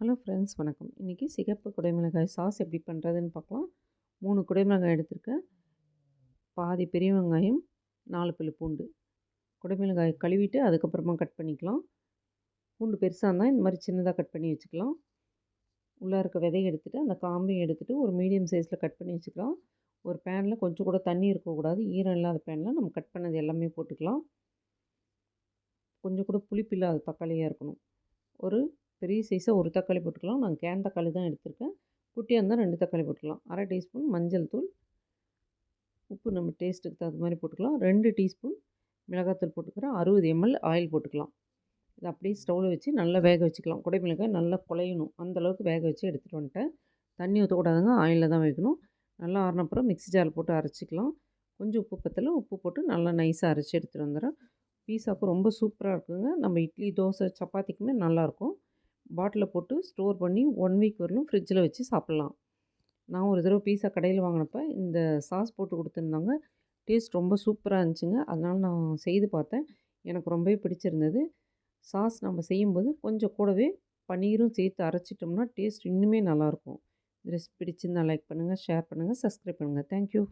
Hello friends வணக்கம். இன்றைக்கி சிகப்பு குடைமிளகாய் சாஸ் எப்படி பண்ணுறதுன்னு பார்க்கலாம். மூணு குடைமிளகாய் எடுத்திருக்கேன். பாதி பெரிய வெங்காயம் நாலு பல்லு பூண்டு. குடைமிளகாய் கழுவிட்டு அதுக்கப்புறமா கட் பண்ணிக்கலாம். பூண்டு பெருசாக இருந்தால் இந்த மாதிரி சின்னதாக கட் பண்ணி வச்சுக்கலாம். உள்ளே இருக்க விதையை எடுத்துகிட்டு அந்த காம்பையும் எடுத்துகிட்டு ஒரு மீடியம் சைஸில் கட் பண்ணி வச்சுக்கலாம். ஒரு பேனில் கொஞ்சம் கூட தண்ணி இருக்கக்கூடாது. ஈரம் இல்லாத பேனில் நம்ம கட் பண்ணது எல்லாமே போட்டுக்கலாம். கொஞ்சம் கூட புளிப்பு இல்லாத தக்காளியாக இருக்கணும். ஒரு பெரிய சைஸாக ஒரு தக்காளி போட்டுக்கலாம். நான் கேன் தக்காளி தான் எடுத்திருக்கேன். குட்டியாக இருந்தால் ரெண்டு தக்காளி போட்டுக்கலாம். அரை டீஸ்பூன் மஞ்சள் தூள். உப்பு நம்ம டேஸ்ட்டுக்கு தகுந்த மாதிரி போட்டுக்கலாம். ரெண்டு டீஸ்பூன் மிளகாத்தூள் போட்டுக்கிறேன். அறுபது எம்எல் ஆயில் போட்டுக்கலாம். இதை அப்படியே ஸ்டவ்வில் வச்சு நல்லா வேக வச்சுக்கலாம். குடை மிளகாய் நல்லா குழையணும். அந்தளவுக்கு வேக வச்சு எடுத்துகிட்டு வந்துட்டேன். தண்ணி ஊற்றக்கூடாதுங்க ஆயிலில் தான் வைக்கணும் நல்லா ஆறினப்புறம் மிக்ஸி ஜாரில் போட்டு அரைச்சிக்கலாம். கொஞ்சம் உப்பு பற்றல உப்பு போட்டு நல்லா நைஸாக அரைச்சி எடுத்துகிட்டு வந்துடுறேன். பீஸாவுக்கு ரொம்ப சூப்பராக இருக்குங்க. நம்ம இட்லி தோசை சப்பாத்திக்குமே நல்லாயிருக்கும் பாட்டிலில் போட்டு ஸ்டோர் பண்ணி ஒன் வீக் வரலும் ஃப்ரிட்ஜில் வச்சு சாப்பிட்லாம். நான் ஒரு தடவை பீஸா கடையில் வாங்கினப்ப இந்த சாஸ் போட்டு கொடுத்துருந்தாங்க. டேஸ்ட் ரொம்ப சூப்பராக இருந்துச்சுங்க. அதனால் நான் செய்து பார்த்தேன். எனக்கு ரொம்பவே பிடிச்சிருந்தது. சாஸ் நம்ம செய்யும்போது கொஞ்சம் கூடவே பன்னீரும் சேர்த்து அரைச்சிட்டோம்னா டேஸ்ட் இன்னுமே நல்லாயிருக்கும் ரெசிபி பிடிச்சிருந்தால் லைக் பண்ணுங்கள் ஷேர் பண்ணுங்கள் சப்ஸ்கிரைப் பண்ணுங்கள் தேங்க்யூ.